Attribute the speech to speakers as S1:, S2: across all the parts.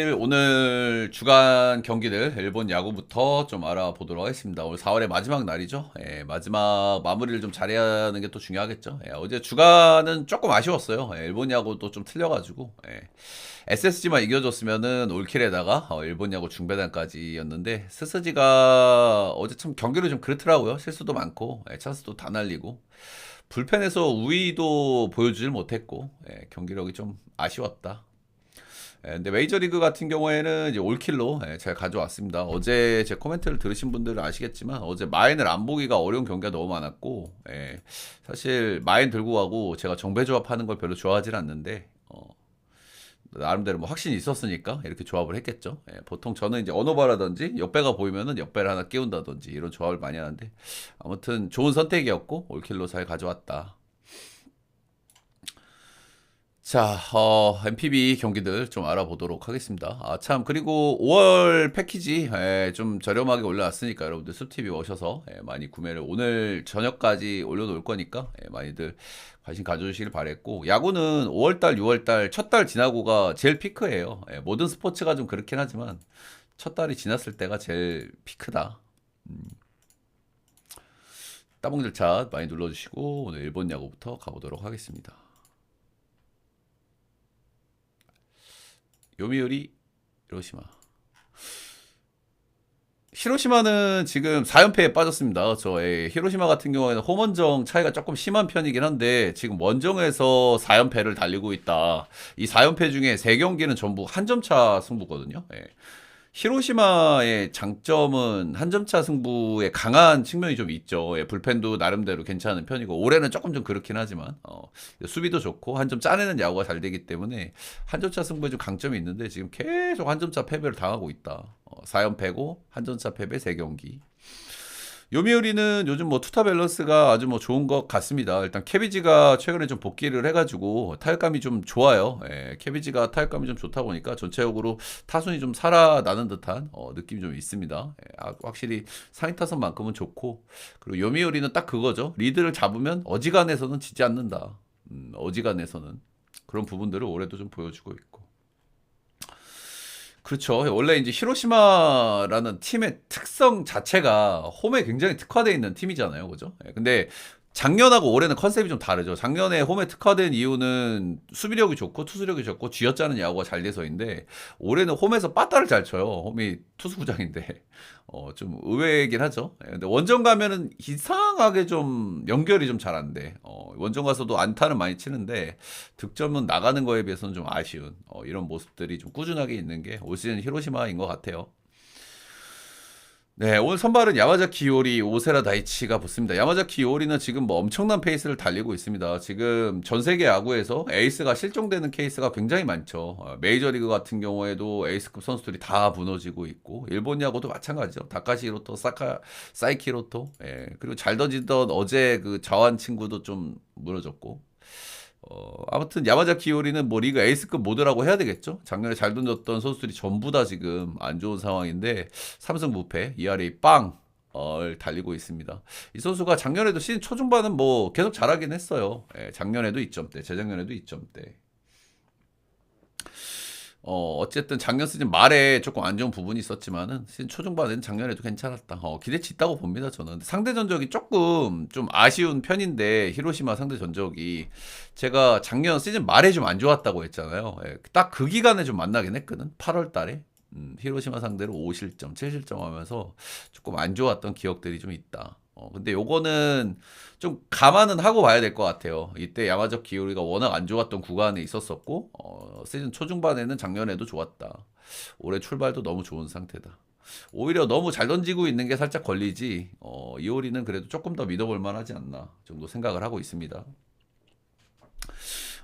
S1: 오늘 주간 경기들 일본 야구부터 좀 알아보도록 하겠습니다. 오늘 4월의 마지막 날이죠. 예, 마지막 마무리를 좀 잘해야 하는 게 또 중요하겠죠. 예, 어제 주간은 조금 아쉬웠어요. 예, 일본 야구도 좀 틀려가지고 예, SSG만 이겨줬으면은 올킬에다가 어, 일본 야구 중배단까지였는데 스스지가 어제 참 경기를 좀 그렇더라고요. 실수도 많고 예, 찬스도 다 날리고 불펜에서 우위도 보여주질 못했고 예, 경기력이 좀 아쉬웠다. 예, 근데 메이저리그 같은 경우에는 이제 올킬로 예, 잘 가져왔습니다. 어제 제 코멘트를 들으신 분들은 아시겠지만 어제 마인을 안 보기가 어려운 경기가 너무 많았고 예, 사실 마인 들고 가고 제가 정배 조합 하는 걸 별로 좋아하진 않는데 어, 나름대로 뭐 확신이 있었으니까 이렇게 조합을 했겠죠. 예, 보통 저는 이제 언어바라든지 옆배가 보이면은 옆배를 하나 끼운다든지 이런 조합을 많이 하는데 아무튼 좋은 선택이었고 올킬로 잘 가져왔다. 자, 어, MPB 경기들 좀 알아보도록 하겠습니다. 아, 참, 그리고 5월 패키지, 예, 좀 저렴하게 올라왔으니까 여러분들 숲TV 오셔서 예, 많이 구매를 오늘 저녁까지 올려놓을 거니까 예, 많이들 관심 가져주시길 바랬고, 야구는 5월달, 6월달, 첫 달 지나고가 제일 피크예요. 예, 모든 스포츠가 좀 그렇긴 하지만, 첫 달이 지났을 때가 제일 피크다. 음. 따봉들 차 많이 눌러주시고, 오늘 일본 야구부터 가보도록 하겠습니다. 요미우리 히로시마 히로시마는 지금 4연패에 빠졌습니다. 저 예, 히로시마 같은 경우에는 홈원정 차이가 조금 심한 편이긴 한데 지금 원정에서 4연패를 달리고 있다. 이 4연패 중에 3경기는 전부 한 점차 승부거든요. 예. 히로시마의 장점은 한 점차 승부에 강한 측면이 좀 있죠. 예, 불펜도 나름대로 괜찮은 편이고 올해는 조금 좀 그렇긴 하지만 어, 수비도 좋고 한 점 짜내는 야구가 잘 되기 때문에 한 점차 승부에 좀 강점이 있는데 지금 계속 한 점차 패배를 당하고 있다. 어, 4연패고 한 점차 패배 3경기. 요미우리는 요즘 뭐 투타 밸런스가 아주 뭐 좋은 것 같습니다. 일단 케비지가 최근에 좀 복귀를 해가지고 타격감이 좀 좋아요. 예, 케비지가 타격감이 좀 좋다 보니까 전체적으로 타순이 좀 살아나는 듯한 어, 느낌이 좀 있습니다. 예, 아, 확실히 상위 타선만큼은 좋고 그리고 요미우리는 딱 그거죠. 리드를 잡으면 어지간해서는 지지 않는다. 음, 어지간해서는 그런 부분들을 올해도 좀 보여주고 있고. 그렇죠. 원래 이제 히로시마라는 팀의 특성 자체가 홈에 굉장히 특화되어 있는 팀이잖아요. 그죠? 예, 근데 작년하고 올해는 컨셉이 좀 다르죠. 작년에 홈에 특화된 이유는 수비력이 좋고 투수력이 좋고 쥐어짜는 야구가 잘 돼서인데 올해는 홈에서 빠따를 잘 쳐요. 홈이 투수구장인데 어, 좀 의외이긴 하죠. 예, 근데 원정 가면은 이상하게 좀 연결이 좀 잘 안 돼. 어, 원정 가서도 안타는 많이 치는데 득점은 나가는 거에 비해서는 좀 아쉬운 어, 이런 모습들이 좀 꾸준하게 있는 게 올 시즌 히로시마인 것 같아요. 네, 오늘 선발은 야마자키 이오리, 오세라 다이치가 붙습니다. 야마자키 이오리는 지금 뭐 엄청난 페이스를 달리고 있습니다. 지금 전 세계 야구에서 에이스가 실종되는 케이스가 굉장히 많죠. 어, 메이저리그 같은 경우에도 에이스급 선수들이 다 무너지고 있고, 일본 야구도 마찬가지죠. 다카시 히로토, 사카, 사이키 히로토, 예, 그리고 잘 던지던 어제 그 자완 친구도 좀 무너졌고, 어, 아무튼 야마자키 요리는 뭐 리그 에이스급 모드라고 해야 되겠죠. 작년에 잘 던졌던 선수들이 전부 다 지금 안 좋은 상황인데 삼승 무패, ERA 빵. 을 달리고 있습니다. 이 선수가 작년에도 시즌 초중반은 뭐 계속 잘하긴 했어요. 예, 작년에도 2점대, 재작년에도 2점대. 어, 어쨌든 작년 시즌 말에 조금 안 좋은 부분이 있었지만은 시즌 초중반에는 작년에도 괜찮았다. 어, 기대치 있다고 봅니다, 저는. 상대 전적이 조금 좀 아쉬운 편인데 히로시마 상대 전적이 제가 작년 시즌 말에 좀 안 좋았다고 했잖아요. 예, 딱 그 기간에 좀 만나긴 했거든. 8월 달에. 음, 히로시마 상대로 5실점, 7실점 하면서 조금 안 좋았던 기억들이 좀 있다. 어, 근데 요거는 좀 감안은 하고 봐야 될 것 같아요. 이때 야마적 기울이가 워낙 안 좋았던 구간에 있었었고, 어, 시즌 초중반에는 작년에도 좋았다. 올해 출발도 너무 좋은 상태다. 오히려 너무 잘 던지고 있는 게 살짝 걸리지, 어, 이오리는 그래도 조금 더 믿어볼 만하지 않나 정도 생각을 하고 있습니다.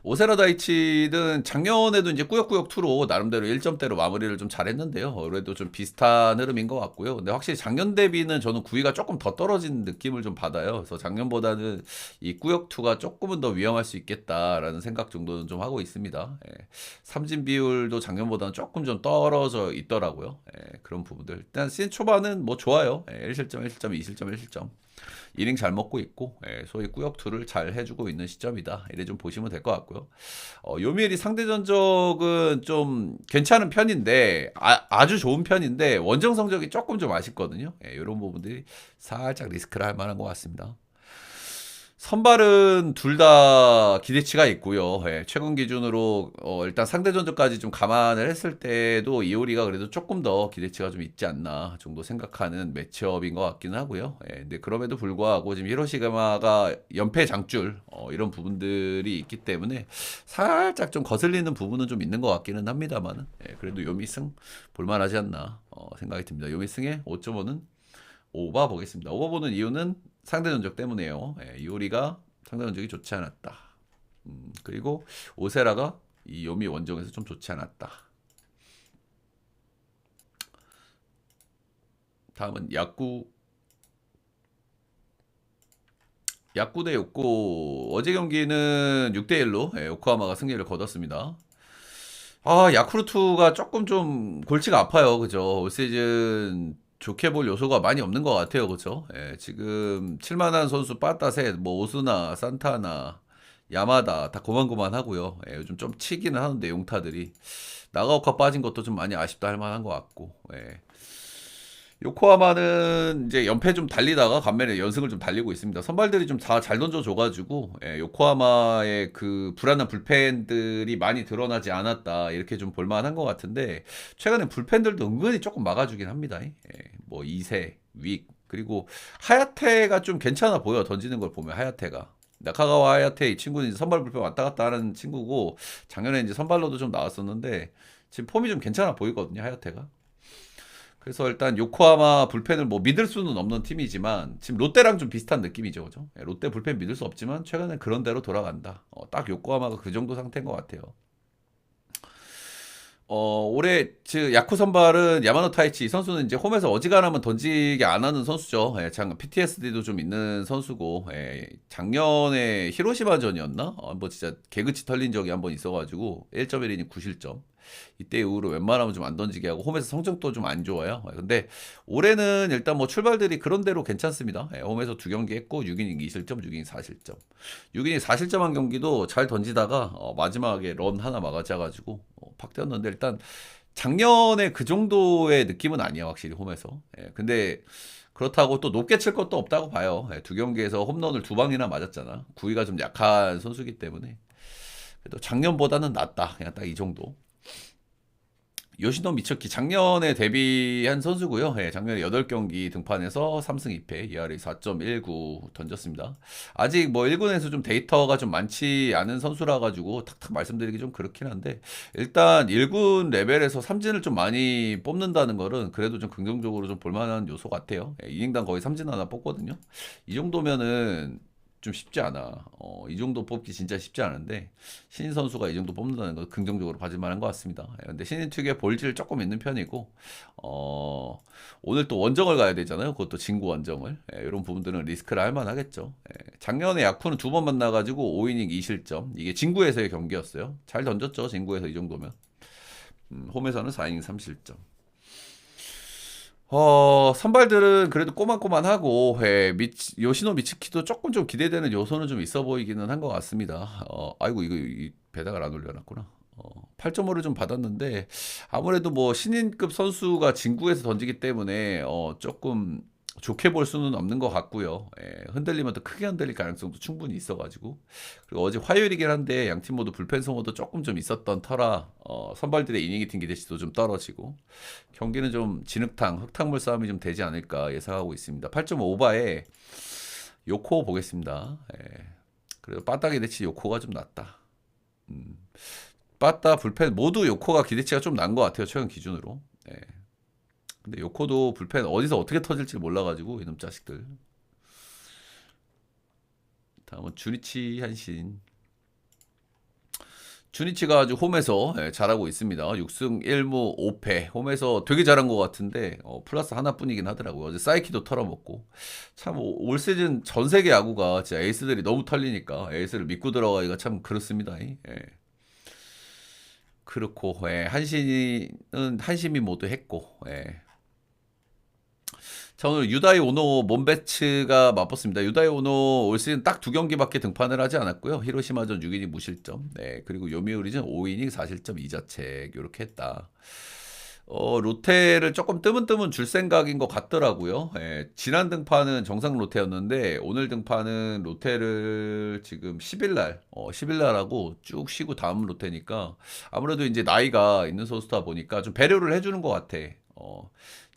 S1: 오세라 다이치는 작년에도 이제 꾸역꾸역 투로 나름대로 1점대로 마무리를 좀 잘했는데요. 올해도 좀 비슷한 흐름인 것 같고요. 근데 확실히 작년 대비는 저는 구위가 조금 더 떨어진 느낌을 좀 받아요. 그래서 작년보다는 이 꾸역 투가 조금은 더 위험할 수 있겠다라는 생각 정도는 좀 하고 있습니다. 예. 삼진 비율도 작년보다는 조금 좀 떨어져 있더라고요. 예. 그런 부분들. 일단 시즌 초반은 뭐 좋아요. 예. 1실점, 1실점, 2실점, 1실점. 이닝 잘 먹고 있고 예, 소위 꾸역투를 잘 해주고 있는 시점이다. 이래 좀 보시면 될 것 같고요. 어, 요미엘이 상대 전적은 좀 괜찮은 편인데 아, 주 좋은 편인데 원정 성적이 조금 좀 아쉽거든요. 예, 이런 부분들이 살짝 리스크를 할 만한 것 같습니다. 선발은 둘 다 기대치가 있고요. 예, 최근 기준으로 어, 일단 상대 전적까지 좀 감안을 했을 때도 이오리가 그래도 조금 더 기대치가 좀 있지 않나 정도 생각하는 매치업인 것 같기는 하고요. 예, 근데 그럼에도 불구하고 지금 히로시가마가 연패 장줄 어, 이런 부분들이 있기 때문에 살짝 좀 거슬리는 부분은 좀 있는 것 같기는 합니다만은 예, 그래도 요미승 볼만하지 않나 어, 생각이 듭니다. 요미승의 5.5는 오바 보겠습니다. 오바 보는 이유는 상대 전적 때문에요. 예, 이오리가 상대 전적이 좋지 않았다. 음, 그리고 오세라가 이 요미 원정에서 좀 좋지 않았다. 다음은 야구 야구 대 요코 어제 경기는 6대 1로 예, 요코하마가 승리를 거뒀습니다. 아 야쿠르트가 조금 좀 골치가 아파요, 그죠? 올 시즌 좋게 볼 요소가 많이 없는 것 같아요. 그렇죠? 예, 지금 칠만한 선수 빠따셋, 뭐 오스나, 산타나, 야마다 다 고만고만하고요. 예, 요즘 좀 치기는 하는데 용타들이 나가오카 빠진 것도 좀 많이 아쉽다 할 만한 것 같고. 예. 요코하마는 이제 연패 좀 달리다가 간만에 연승을 좀 달리고 있습니다. 선발들이 좀 다 잘 던져줘가지고 예, 요코하마의 그 불안한 불펜들이 많이 드러나지 않았다 이렇게 좀 볼만한 것 같은데 최근에 불펜들도 은근히 조금 막아주긴 합니다. 예, 뭐 이세, 윅 그리고 하야테가 좀 괜찮아 보여 던지는 걸 보면 하야테가 나카가와 하야테 이 친구는 이제 선발 불펜 왔다 갔다 하는 친구고 작년에 이제 선발로도 좀 나왔었는데 지금 폼이 좀 괜찮아 보이거든요 하야테가. 그래서 일단 요코하마 불펜을 뭐 믿을 수는 없는 팀이지만 지금 롯데랑 좀 비슷한 느낌이죠, 그죠? 예, 롯데 불펜 믿을 수 없지만 최근에 그런 대로 돌아간다. 어, 딱 요코하마가 그 정도 상태인 것 같아요. 어, 올해 즉 야쿠 선발은 야마노 타이치 이 선수는 이제 홈에서 어지간하면 던지게 안 하는 선수죠. 예, 장 PTSD도 좀 있는 선수고 예, 작년에 히로시마전이었나? 어, 뭐 진짜 개그치 털린 적이 한 번 있어가지고 1.1이닝 9실점. 이때 이후로 웬만하면 좀 안 던지게 하고 홈에서 성적도 좀 안 좋아요. 근데 올해는 일단 뭐 출발들이 그런 대로 괜찮습니다. 예, 홈에서 두 경기 했고 6이닝 2실점, 6이닝 4실점. 6이닝 4실점 한 경기도 잘 던지다가 어, 마지막에 런 하나 막아져가지고 어, 팍 뛰었는데 일단 작년에 그 정도의 느낌은 아니야 확실히 홈에서. 예, 근데 그렇다고 또 높게 칠 것도 없다고 봐요. 예, 두 경기에서 홈런을 두 방이나 맞았잖아. 구위가 좀 약한 선수기 때문에. 그래도 작년보다는 낫다. 그냥 딱 이 정도. 요시노 미츠키 작년에 데뷔한 선수고요. 예, 작년에 8경기 등판해서 3승 2패, ERA 4.19 던졌습니다. 아직 뭐 1군에서 좀 데이터가 좀 많지 않은 선수라 가지고 탁탁 말씀드리기 좀 그렇긴 한데 일단 1군 레벨에서 삼진을 좀 많이 뽑는다는 거는 그래도 좀 긍정적으로 좀 볼만한 요소 같아요. 예, 이닝당 거의 삼진 하나 뽑거든요. 이 정도면은 좀 쉽지 않아. 어, 이 정도 뽑기 진짜 쉽지 않은데 신인 선수가 이 정도 뽑는다는 건 긍정적으로 봐줄 만한 것 같습니다. 예, 근데 신인 특유의 볼질 조금 있는 편이고 어, 오늘 또 원정을 가야 되잖아요. 그것도 진구 원정을 예, 이런 부분들은 리스크를 할 만하겠죠. 예, 작년에 야쿠는 두 번 만나가지고 5이닝 2실점 이게 진구에서의 경기였어요. 잘 던졌죠. 진구에서 이 정도면 음, 홈에서는 4이닝 3실점. 어, 선발들은 그래도 꼬만꼬만하고, 예, 미치, 요시노 미츠키도 조금 좀 기대되는 요소는 좀 있어 보이기는 한 것 같습니다. 어, 아이고, 이거, 이 배당을 안 올려놨구나. 어, 8.5를 좀 받았는데, 아무래도 뭐 신인급 선수가 진구에서 던지기 때문에, 어, 조금 좋게 볼 수는 없는 것 같고요. 예, 흔들리면 더 크게 흔들릴 가능성도 충분히 있어가지고 그리고 어제 화요일이긴 한데 양팀 모두 불펜 소모도 조금 좀 있었던 터라 어, 선발들의 이닝이 팀 기대치도 좀 떨어지고 경기는 좀 진흙탕 흙탕물 싸움이 좀 되지 않을까 예상하고 있습니다. 8.5바에 요코 보겠습니다. 예, 그래도 빠따 기 대치 요코가 좀 낫다. 음, 빠따 불펜 모두 요코가 기대치가 좀 난 것 같아요 최근 기준으로. 예. 근데 요코도 불펜 어디서 어떻게 터질지 몰라가지고 이놈 자식들. 다음은 주니치 한신. 주니치가 아주 홈에서 예, 잘하고 있습니다. 6승 1무 5패. 홈에서 되게 잘한 것 같은데 어, 플러스 하나뿐이긴 하더라고요. 어제 사이키도 털어먹고. 참 올 시즌 전 세계 야구가 진짜 에이스들이 너무 털리니까 에이스를 믿고 들어가기가 참 그렇습니다. 예. 그렇고 예, 한신은 한심이 모두 했고 예. 자 오늘 유다이 오노 몬베츠가 맞붙습니다. 유다이 오노 올 시즌 딱 두 경기밖에 등판을 하지 않았고요. 히로시마전 6이닝 무실점, 네 그리고 요미우리전 5이닝 4실점 2자책 이렇게 했다. 어 로테를 조금 뜨문뜨문 줄 생각인 것 같더라고요. 예, 지난 등판은 정상 로테였는데 오늘 등판은 로테를 지금 10일날 어, 10일날 하고 쭉 쉬고 다음 로테니까 아무래도 이제 나이가 있는 선수다 보니까 좀 배려를 해주는 것 같아. 어,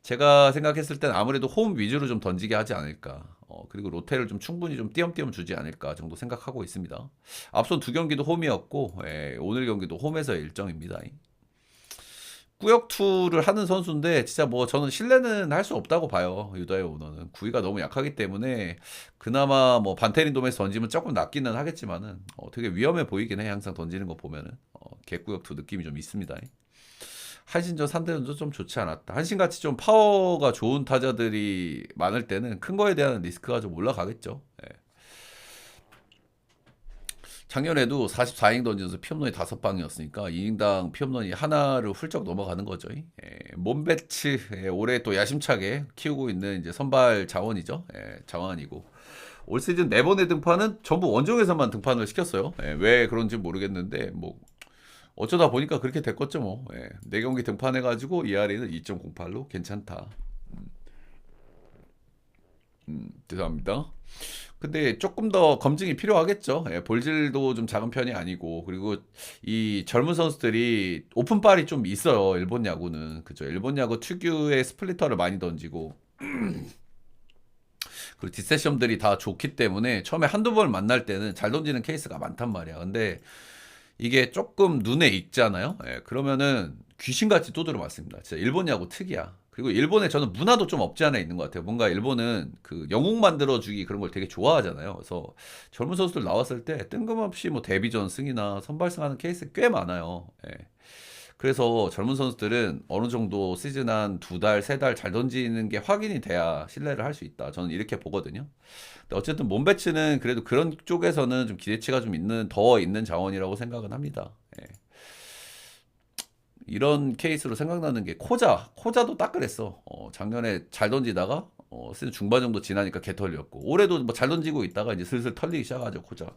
S1: 제가 생각했을 땐 아무래도 홈 위주로 좀 던지게 하지 않을까. 어, 그리고 로테를 좀 충분히 좀 띄엄띄엄 주지 않을까 정도 생각하고 있습니다. 앞선 두 경기도 홈이었고, 예, 오늘 경기도 홈에서의 일정입니다. 꾸역 투를 하는 선수인데 진짜 뭐 저는 신뢰는 할 수 없다고 봐요. 유다의 오너는 구위가 너무 약하기 때문에 그나마 뭐 반테린 돔에서 던지면 조금 낫기는 하겠지만은 어, 되게 위험해 보이긴 해. 항상 던지는 거 보면은 어, 개꾸역 투 느낌이 좀 있습니다. 한신전 3대전도 좀 좋지 않았다. 한신같이 좀 파워가 좋은 타자들이 많을 때는 큰 거에 대한 리스크가 좀 올라가겠죠. 예. 작년에도 44이닝 던지면서 피홈런이 5방이었으니까 2인당 피홈런이 하나를 훌쩍 넘어가는 거죠. 예, 몬베츠 예, 올해 또 야심차게 키우고 있는 이제 선발 자원이죠. 예, 자원이고 올 시즌 네 번의 등판은 전부 원정에서만 등판을 시켰어요. 예, 왜 그런지 모르겠는데 뭐 어쩌다 보니까 그렇게 됐겠죠 뭐. 예, 네 경기 등판해가지고 ERA는 2.08로 괜찮다. 음, 음, 죄송합니다. 근데 조금 더 검증이 필요하겠죠. 예, 볼질도 좀 작은 편이 아니고 그리고 이 젊은 선수들이 오픈발이 좀 있어요. 일본 야구는 그죠. 일본 야구 특유의 스플리터를 많이 던지고 그리고 뒷세션들이 다 좋기 때문에 처음에 한두 번 만날 때는 잘 던지는 케이스가 많단 말이야. 근데 이게 조금 눈에 익잖아요. 예, 그러면은 귀신같이 두드려 맞습니다. 진짜 일본 야구 특이야. 그리고 일본에 저는 문화도 좀 없지 않아 있는 것 같아요. 뭔가 일본은 그 영웅 만들어주기 그런 걸 되게 좋아하잖아요. 그래서 젊은 선수들 나왔을 때 뜬금없이 뭐 데뷔전 승이나 선발승하는 케이스 꽤 많아요. 예. 그래서 젊은 선수들은 어느 정도 시즌 한 두 달, 세 달 잘 던지는 게 확인이 돼야 신뢰를 할 수 있다. 저는 이렇게 보거든요. 근데 어쨌든 몸배치는 그래도 그런 쪽에서는 좀 기대치가 좀 있는, 더 있는 자원이라고 생각은 합니다. 예. 이런 케이스로 생각나는 게 코자, 코자도 딱 그랬어. 어, 작년에 잘 던지다가 어, 시즌 중반 정도 지나니까 개털렸고 올해도 뭐 잘 던지고 있다가 이제 슬슬 털리기 시작하죠 코자.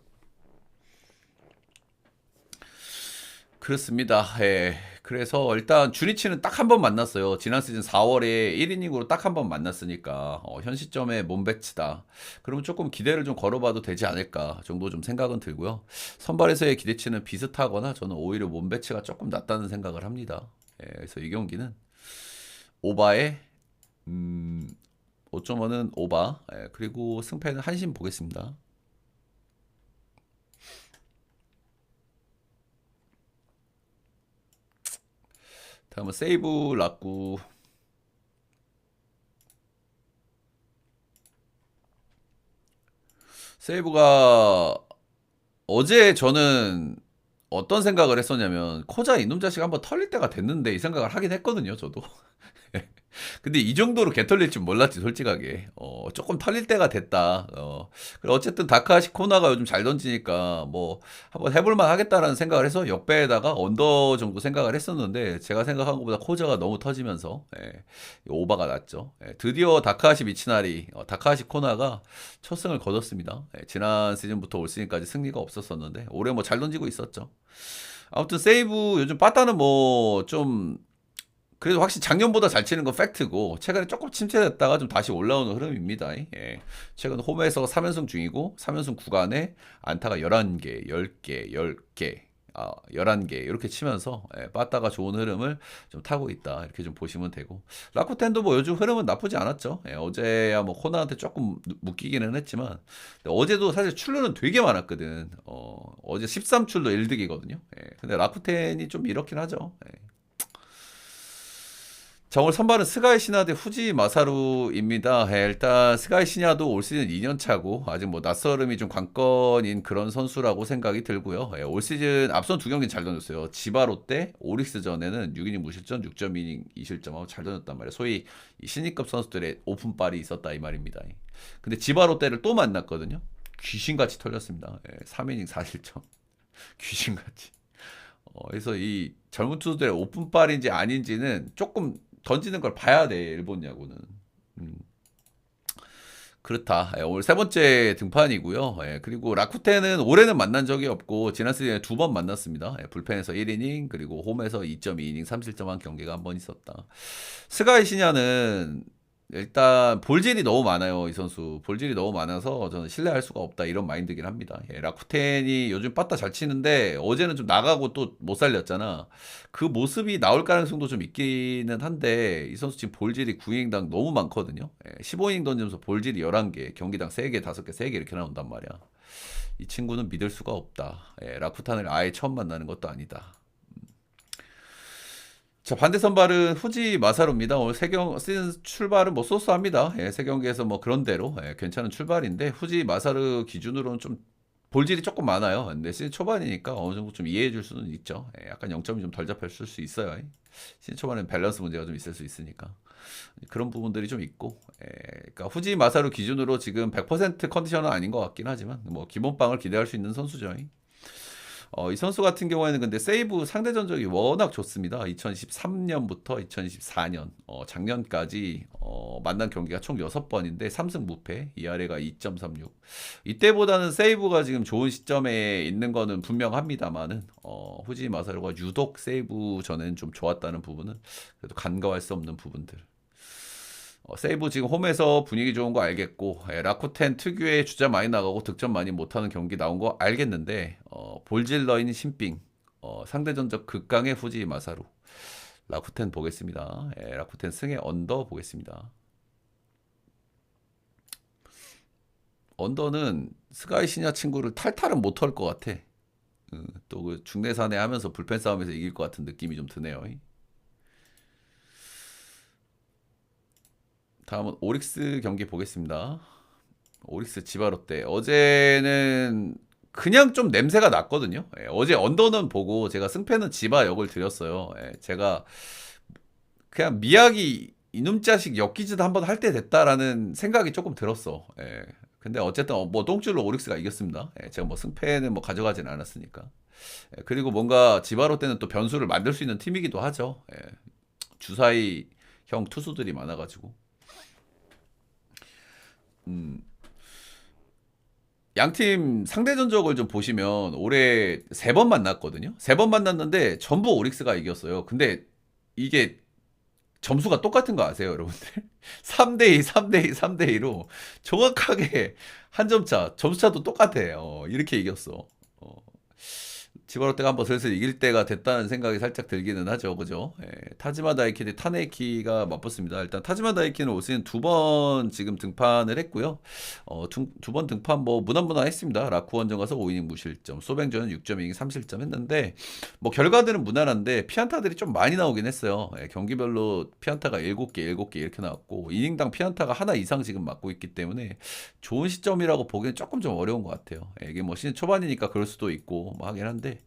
S1: 그렇습니다. 예. 그래서 일단 주니치는 딱 한 번 만났어요. 지난 시즌 4월에 1이닝으로 딱 한 번 만났으니까 어, 현 시점에 몸배치다. 그러면 조금 기대를 좀 걸어봐도 되지 않을까 정도 좀 생각은 들고요. 선발에서의 기대치는 비슷하거나 저는 오히려 몸배치가 조금 낫다는 생각을 합니다. 예, 그래서 이 경기는 오바에 음, 5.5는 오바 예, 그리고 승패는 한신 보겠습니다. 다음은 세이브 락구. 세이브가 어제 저는 어떤 생각을 했었냐면 코자 이놈 자식 한번 털릴 때가 됐는데 이 생각을 하긴 했거든요 저도 근데 이 정도로 개털릴 줄 몰랐지 솔직하게. 어 조금 털릴 때가 됐다. 어 어쨌든 다카시 코나가 요즘 잘 던지니까 뭐 한번 해볼만 하겠다라는 생각을 해서 역배에다가 언더 정도 생각을 했었는데 제가 생각한 것보다 코자가 너무 터지면서 예, 오바가 났죠. 예, 드디어 다카시 미치나리 어, 다카시 코나가 첫 승을 거뒀습니다. 예, 지난 시즌부터 올 시즌까지 승리가 없었었는데 올해 뭐 잘 던지고 있었죠. 아무튼 세이브 요즘 빠따는 뭐 좀 그래도 확실히 작년보다 잘 치는 건 팩트고 최근에 조금 침체됐다가 좀 다시 올라오는 흐름입니다. 예. 최근 홈에서 3연승 중이고 3연승 구간에 안타가 11개, 10개, 10개, 아, 11개 이렇게 치면서 예, 빠따가 좋은 흐름을 좀 타고 있다. 이렇게 좀 보시면 되고 라쿠텐도 뭐 요즘 흐름은 나쁘지 않았죠. 예, 어제야 뭐 코나한테 조금 묶이기는 했지만 어제도 사실 출루는 되게 많았거든. 어, 어제 13출루 1득이거든요. 예, 근데 라쿠텐이 좀 이렇긴 하죠. 예. 자, 오늘 선발은 스가이 시나 대 후지 마사루입니다. 예, 일단 스가이 시냐도 올 시즌 2년 차고 아직 뭐 낯설음이 좀 관건인 그런 선수라고 생각이 들고요. 예, 올 시즌 앞선 두 경기는 잘 던졌어요. 지바 롯데 오릭스 전에는 6이닝 무실점 6.2이닝 2실점하고 잘 던졌단 말이에요. 소위 이 신입급 선수들의 오픈발이 있었다 이 말입니다. 근데 지바 롯데를 또 만났거든요. 귀신같이 털렸습니다. 예, 3이닝 4실점. 귀신같이. 어, 그래서 이 젊은 투수들의 오픈발인지 아닌지는 조금 던지는 걸 봐야 돼 일본 야구는. 음. 그렇다. 예, 오늘 세 번째 등판이고요. 예, 그리고 라쿠텐은 올해는 만난 적이 없고 지난 시즌에 두 번 만났습니다. 예, 불펜에서 1이닝 그리고 홈에서 2.2이닝 3실점한 경기가 한 번 있었다. 스가이 시냐는 일단 볼질이 너무 많아요. 이 선수 볼질이 너무 많아서 저는 신뢰할 수가 없다 이런 마인드긴 합니다. 예, 라쿠텐이 요즘 빠따 잘 치는데 어제는 좀 나가고 또 못 살렸잖아. 그 모습이 나올 가능성도 좀 있기는 한데 이 선수 지금 볼질이 9이닝당 너무 많거든요. 예, 15이닝 던지면서 볼질이 11개, 경기당 3개, 5개, 3개 이렇게 나온단 말이야. 이 친구는 믿을 수가 없다. 예, 라쿠탄을 아예 처음 만나는 것도 아니다. 자 반대 선발은 후지 마사루입니다. 오늘 세경 시즌 출발은 뭐 소소합니다. 예, 세 경기에서 뭐 그런 대로 예, 괜찮은 출발인데 후지 마사루 기준으로는 좀 볼질이 조금 많아요. 근데 시즌 초반이니까 어느 정도 좀 이해해 줄 수는 있죠. 예, 약간 0점이 좀 덜 잡혔을 수 있어요. 시즌 초반에는 밸런스 문제가 좀 있을 수 있으니까 그런 부분들이 좀 있고 예, 그러니까 후지 마사루 기준으로 지금 100% 컨디션은 아닌 것 같긴 하지만 뭐 기본빵을 기대할 수 있는 선수죠. 어, 이 선수 같은 경우에는 근데 세이브 상대 전적이 워낙 좋습니다. 2013년부터 2024년 어, 작년까지 어, 만난 경기가 총 6번인데 3승 무패, ERA가 2.36. 이때보다는 세이브가 지금 좋은 시점에 있는 거는 분명합니다만은 어, 후지 마사루가 유독 세이브 전엔 좀 좋았다는 부분은 그래도 간과할 수 없는 부분들. 어, 세이브 지금 홈에서 분위기 좋은 거 알겠고 예, 라쿠텐 특유의 주자 많이 나가고 득점 많이 못하는 경기 나온 거 알겠는데 어, 볼질러인 신빙 어, 상대 전적 극강의 후지 마사루 라쿠텐 보겠습니다. 예, 라쿠텐 승의 언더 보겠습니다. 언더는 스가이 시냐 친구를 탈탈은 못할 것 같아. 음, 또그 중내산에 하면서 불펜 싸움에서 이길 것 같은 느낌이 좀 드네요. 다음은 오릭스 경기 보겠습니다. 오릭스 지바롯데 어제는 그냥 좀 냄새가 났거든요. 예, 어제 언더는 보고 제가 승패는 지바 역을 드렸어요. 예, 제가 그냥 미약이 이놈 자식 엮이지도 한번 할 때 됐다라는 생각이 조금 들었어. 예, 근데 어쨌든 어, 뭐 똥줄로 오릭스가 이겼습니다. 예, 제가 뭐 승패는 뭐 가져가진 않았으니까. 예, 그리고 뭔가 지바롯데는 또 변수를 만들 수 있는 팀이기도 하죠. 예, 주사위 형 투수들이 많아가지고. 음, 양팀 상대 전적을 좀 보시면 올해 세 번 만났거든요. 세 번 만났는데 전부 오릭스가 이겼어요. 근데 이게 점수가 똑같은 거 아세요, 여러분들? 3대2, 3대2, 3대2로 정확하게 한 점 차, 점수 차도 똑같아요. 이렇게 이겼어. 어. 지바로 때가 한번 슬슬 이길 때가 됐다는 생각이 살짝 들기는 하죠. 그죠? 예, 타지마 다이키드 타네키가 맞붙습니다. 일단 타지마 다이키는 올 시즌 두 번 지금 등판을 했고요. 어, 두번 등판 뭐 무난무난했습니다. 라쿠 원정 가서 5이닝 무실점, 소뱅전은 6.2이닝 3실점 했는데 뭐 결과들은 무난한데 피안타들이 좀 많이 나오긴 했어요. 예, 경기별로 피안타가 7개, 7개 이렇게 나왔고 이닝당 피안타가 하나 이상 지금 맞고 있기 때문에 좋은 시점이라고 보기엔 조금 좀 어려운 것 같아요. 예, 이게 뭐 시즌 초반이니까 그럴 수도 있고 뭐 하긴 한데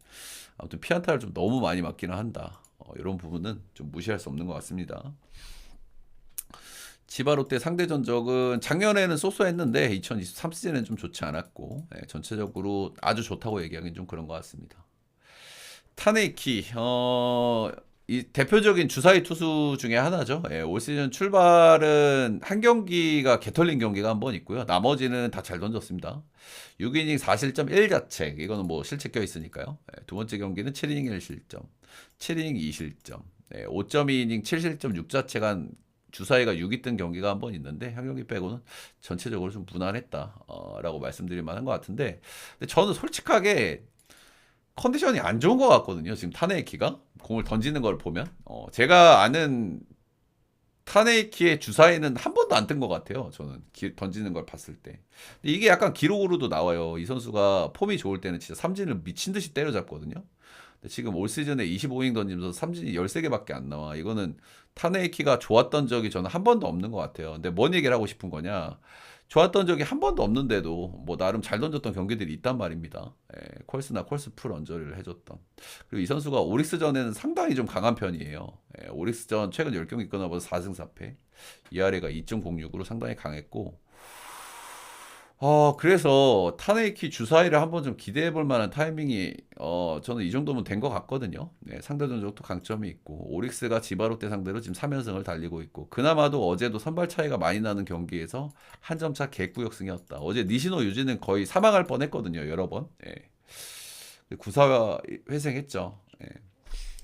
S1: 아무튼 피안타를 좀 너무 많이 맞기는 한다. 어, 이런 부분은 좀 무시할 수 없는 것 같습니다. 지바롯데 상대 전적은 작년에는 쏘쏘했는데 2023 시즌에는 좀 좋지 않았고 네, 전체적으로 아주 좋다고 얘기하기는 좀 그런 것 같습니다. 타네이키 어, 이 대표적인 주사위 투수 중에 하나죠. 예, 올 시즌 출발은 한 경기가 개털린 경기가 한 번 있고요. 나머지는 다 잘 던졌습니다. 6이닝 4실점 1자책. 이거는 뭐 실책 껴 있으니까요. 예, 두 번째 경기는 7이닝 1실점, 7이닝 2실점, 예, 5.2이닝 7실점 6자책 한 주사위가 6이 뜬 경기가 한 번 있는데 한 경기 빼고는 전체적으로 좀 무난했다라고 어, 말씀드릴 만한 것 같은데 근데 저는 솔직하게 컨디션이 안 좋은 것 같거든요. 지금 타네이키가 공을 던지는 걸 보면 어, 제가 아는 타네이키의 주사위는 한 번도 안 뜬 것 같아요. 저는 기, 던지는 걸 봤을 때. 이게 약간 기록으로도 나와요. 이 선수가 폼이 좋을 때는 진짜 삼진을 미친 듯이 때려잡거든요. 근데 지금 올 시즌에 25이닝 던지면서 삼진이 13개밖에 안 나와. 이거는 타네이키가 좋았던 적이 저는 한 번도 없는 것 같아요. 근데 뭔 얘기를 하고 싶은 거냐? 좋았던 적이 한 번도 없는데도 뭐 나름 잘 던졌던 경기들이 있단 말입니다. 예, 콜스나 콜스 풀 언저리를 해줬던. 그리고 이 선수가 오릭스전에는 상당히 좀 강한 편이에요. 예, 오릭스전 최근 10경기 끊어봐서 4승 4패. ERA가 2.06으로 상당히 강했고 어, 그래서 타네이키 주사위를 한번 좀 기대해 볼 만한 타이밍이 어, 저는 이 정도면 된 것 같거든요. 네, 상대 전적도 강점이 있고 오릭스가 지바롯데 상대로 지금 3연승을 달리고 있고 그나마도 어제도 선발 차이가 많이 나는 경기에서 한 점 차 개구역승이었다. 어제 니시노 유지는 거의 사망할 뻔했거든요. 여러 번. 예. 구사 회생했죠. 예.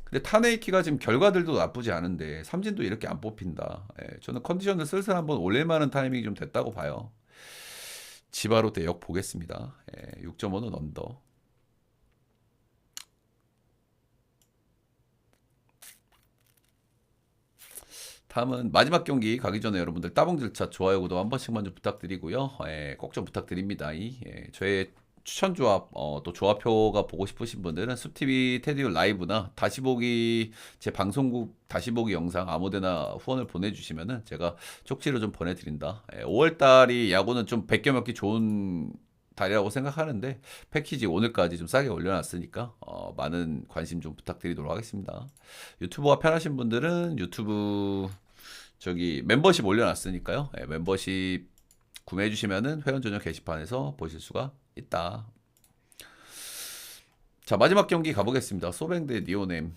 S1: 근데 타네이키가 지금 결과들도 나쁘지 않은데 삼진도 이렇게 안 뽑힌다. 예. 저는 컨디션을 슬슬 한번 올릴 만한 타이밍이 좀 됐다고 봐요. 지바로 대역 보겠습니다. 예, 6.5는 언더. 다음은 마지막 경기 가기 전에 여러분들 따봉질차 좋아요 구독 한 번씩만 좀 부탁드리고요. 예, 꼭 좀 부탁드립니다. 이, 예, 저의 추천 조합 어, 또 조합표가 보고 싶으신 분들은 숲TV 테디오 라이브나 다시 보기 제 방송국 다시 보기 영상 아무데나 후원을 보내주시면은 제가 쪽지로 좀 보내드린다. 예, 5월달이 야구는 좀 베껴 먹기 좋은 달이라고 생각하는데 패키지 오늘까지 좀 싸게 올려놨으니까 어, 많은 관심 좀 부탁드리도록 하겠습니다. 유튜브가 편하신 분들은 유튜브 저기 멤버십 올려놨으니까요. 예, 멤버십 구매해 주시면은 회원 전용 게시판에서 보실 수가 있다. 자 마지막 경기 가보겠습니다. 소뱅 대 니오넴.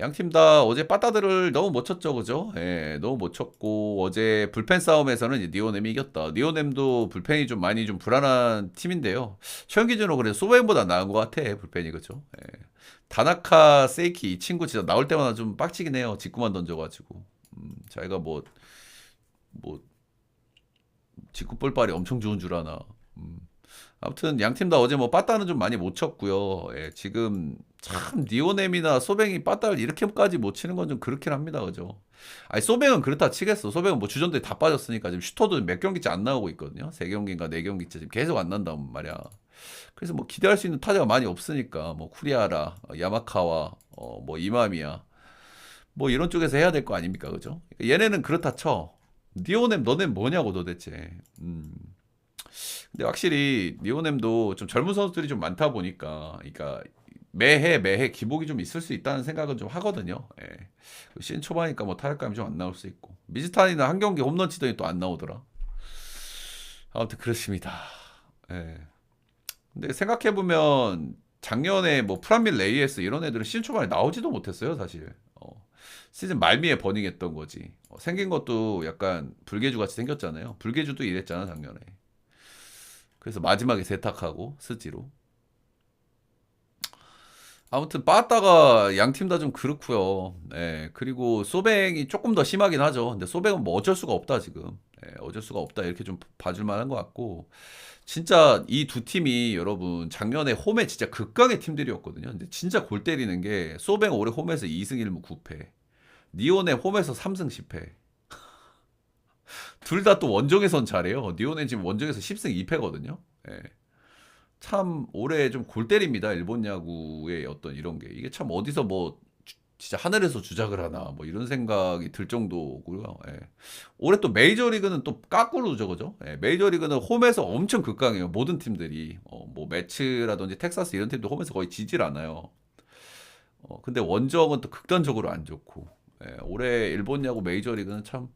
S1: 양팀 다 어제 빠따들을 너무 못 쳤죠, 그죠? 예, 너무 못 쳤고 어제 불펜 싸움에서는 니오넴이 이겼다. 니오넴도 불펜이 좀 많이 좀 불안한 팀인데요. 최현 기준으로 그래 소뱅보다 나은 것 같아 불펜이 그죠? 예. 다나카 세이키 이 친구 진짜 나올 때마다 좀 빡치긴 해요. 직구만 던져가지고 음, 자기가 뭐뭐 직구 볼빨이 엄청 좋은 줄 아나. 음. 아무튼 양 팀 다 어제 뭐 빠따는 좀 많이 못 쳤고요. 예, 지금 참 니오넴이나 소뱅이 빠따를 이렇게까지 못 치는 건 좀 그렇긴 합니다. 그죠? 아니 소뱅은 그렇다 치겠어. 소뱅은 뭐 주전들이 다 빠졌으니까 지금 슈터도 몇 경기째 안 나오고 있거든요. 세 경기인가 네 경기째 지금 계속 안 난단 말이야. 그래서 뭐 기대할 수 있는 타자가 많이 없으니까 뭐 쿠리아라, 어, 야마카와 어, 뭐 이마미야 뭐 이런 쪽에서 해야 될 거 아닙니까? 그죠? 얘네는 그렇다 쳐. 니오넴 너넨 뭐냐고 도대체. 음. 근데 확실히 니오넴도 좀 젊은 선수들이 좀 많다 보니까, 그러니까 매해 매해 기복이 좀 있을 수 있다는 생각은 좀 하거든요. 예. 시즌 초반이니까 뭐 타격감이 좀 안 나올 수 있고 미즈탄이나 한 경기 홈런 치더니 또 안 나오더라. 아무튼 그렇습니다. 예. 근데 생각해 보면 작년에 뭐 프란밀 레이에스 이런 애들은 시즌 초반에 나오지도 못했어요, 사실. 어. 시즌 말미에 버닝했던 거지. 어, 생긴 것도 약간 불개주 같이 생겼잖아요. 불개주도 이랬잖아 작년에. 그래서 마지막에 세탁하고 스지로. 아무튼 빠따가 양 팀 다 좀 그렇고요. 예, 그리고 소뱅이 조금 더 심하긴 하죠. 근데 소뱅은 뭐 어쩔 수가 없다 지금. 예, 어쩔 수가 없다 이렇게 좀 봐줄 만한 것 같고 진짜 이 두 팀이 여러분 작년에 홈에 진짜 극강의 팀들이었거든요. 근데 진짜 골 때리는 게 소뱅 올해 홈에서 2승 1무 9패, 니온의 홈에서 3승 10패. 둘 다 또 원정에선 잘해요. 니온은 지금 원정에서 10승 2패거든요. 예. 참 올해 좀 골 때립니다. 일본 야구의 어떤 이런 게 이게 참 어디서 뭐 주- 진짜 하늘에서 주작을 하나 뭐 이런 생각이 들 정도고요. 예. 올해 또 메이저 리그는 또 까꾸로죠, 그죠? 예, 메이저 리그는 홈에서 엄청 극강해요. 모든 팀들이 어, 뭐 매츠라든지 텍사스 이런 팀도 홈에서 거의 지질 않아요. 어, 근데 원정은 또 극단적으로 안 좋고 예, 올해 일본 야구 메이저 리그는 참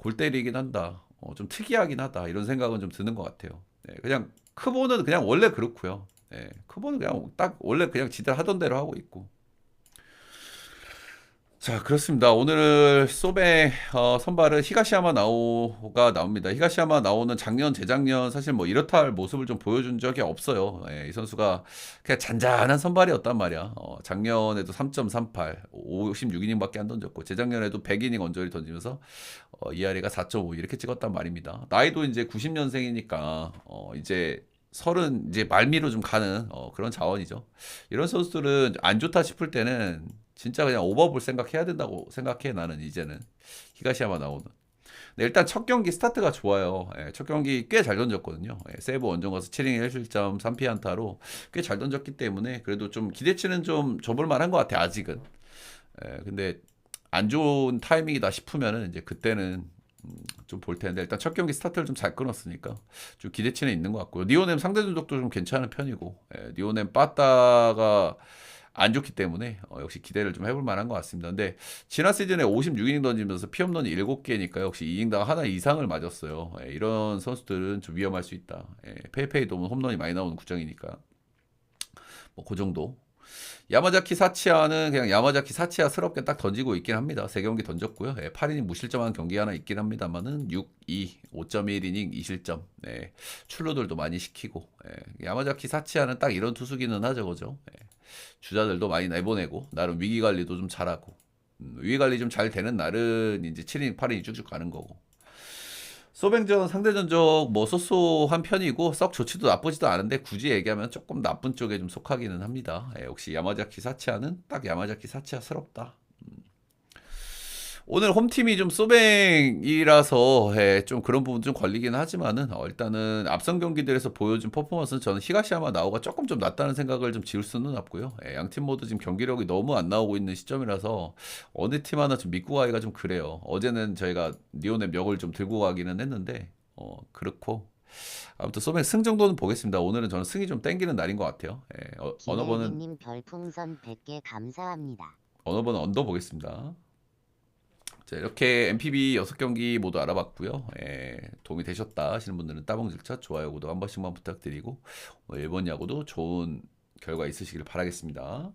S1: 골 때리긴 한다. 어, 좀 특이하긴 하다. 이런 생각은 좀 드는 것 같아요. 예, 그냥 크보는 그냥 원래 그렇고요. 예, 크보는 그냥 딱 원래 그냥 지들 하던 대로 하고 있고. 자, 그렇습니다. 오늘 소베 어, 선발은 히가시야마 나오가 나옵니다. 히가시야마 나오는 작년, 재작년 사실 뭐 이렇다 할 모습을 좀 보여준 적이 없어요. 예, 이 선수가 그냥 잔잔한 선발이었단 말이야. 어, 작년에도 3.38, 56이닝밖에 안 던졌고 재작년에도 100이닝 언저리 던지면서 어, ERA가 4.5 이렇게 찍었단 말입니다. 나이도 이제 90년생이니까 어, 이제 서른 이제 말미로 좀 가는 어, 그런 자원이죠. 이런 선수들은 안 좋다 싶을 때는 진짜 그냥 오버볼 생각해야 된다고 생각해 나는 이제는 히가시야마 나오는. 네, 일단 첫 경기 스타트가 좋아요. 예, 첫 경기 꽤 잘 던졌거든요. 예, 세이브 원정 가서 7이닝 1실점 3피안타로 꽤 잘 던졌기 때문에 그래도 좀 기대치는 좀 접을 만한 것 같아 아직은. 예, 근데 안 좋은 타이밍이다 싶으면은 이제 그때는 음, 좀볼 텐데 일단 첫 경기 스타트를 좀 잘 끊었으니까 좀 기대치는 있는 것 같고요. 니오넴 상대 전적도 좀 괜찮은 편이고 예, 니오넴 빠따가 안 좋기 때문에 어, 역시 기대를 좀 해볼 만한 것 같습니다. 근데 지난 시즌에 56이닝 던지면서 피홈런이 7개니까 역시 2인당 하나 이상을 맞았어요. 예, 이런 선수들은 좀 위험할 수 있다. 예, 페이페이 도면 홈런이 많이 나오는 구장이니까 뭐 그 정도. 야마자키 사치아는 그냥 야마자키 사치아스럽게 딱 던지고 있긴 합니다. 세 경기 던졌고요. 예, 8이닝 무실점한 경기 하나 있긴 합니다만은 6, 2, 5.1이닝 2실점. 네, 출루들도 많이 시키고. 예, 야마자키 사치아는 딱 이런 투수기는 하죠, 그죠? 예, 주자들도 많이 내보내고 나름 위기 관리도 좀 잘하고 음, 위기 관리 좀 잘 되는 날은 이제 7이닝, 8이닝 쭉쭉 가는 거고. 소뱅전 상대 전적 뭐 쏘쏘한 편이고 썩 좋지도 나쁘지도 않은데 굳이 얘기하면 조금 나쁜 쪽에 좀 속하기는 합니다. 예, 역시 야마자키 사치아는 딱 야마자키 사치아스럽다. 음. 오늘 홈팀이 좀 소뱅이라서 예, 좀 그런 부분 좀 걸리긴 하지만은 어, 일단은 앞선 경기들에서 보여준 퍼포먼스는 저는 히가시야마 나오가 조금 좀 낫다는 생각을 좀 지울 수는 없고요. 예, 양팀 모두 지금 경기력이 너무 안 나오고 있는 시점이라서 어느 팀 하나 좀 믿고 가기가 좀 그래요. 어제는 저희가 니온의 멱을 좀 들고 가기는 했는데 어, 그렇고 아무튼 소뱅 승 정도는 보겠습니다. 오늘은 저는 승이 좀 땡기는 날인 것 같아요. 예, 어, 번은
S2: 김혜빈님 별풍선 100개 감사합니다.
S1: 번은 언더 보겠습니다. 자, 이렇게 MPB 6경기 모두 알아봤고요. 예, 도움이 되셨다 하시는 분들은 따봉질차, 좋아요, 구독 한 번씩만 부탁드리고 오늘 일본 야구도 좋은 결과 있으시길 바라겠습니다.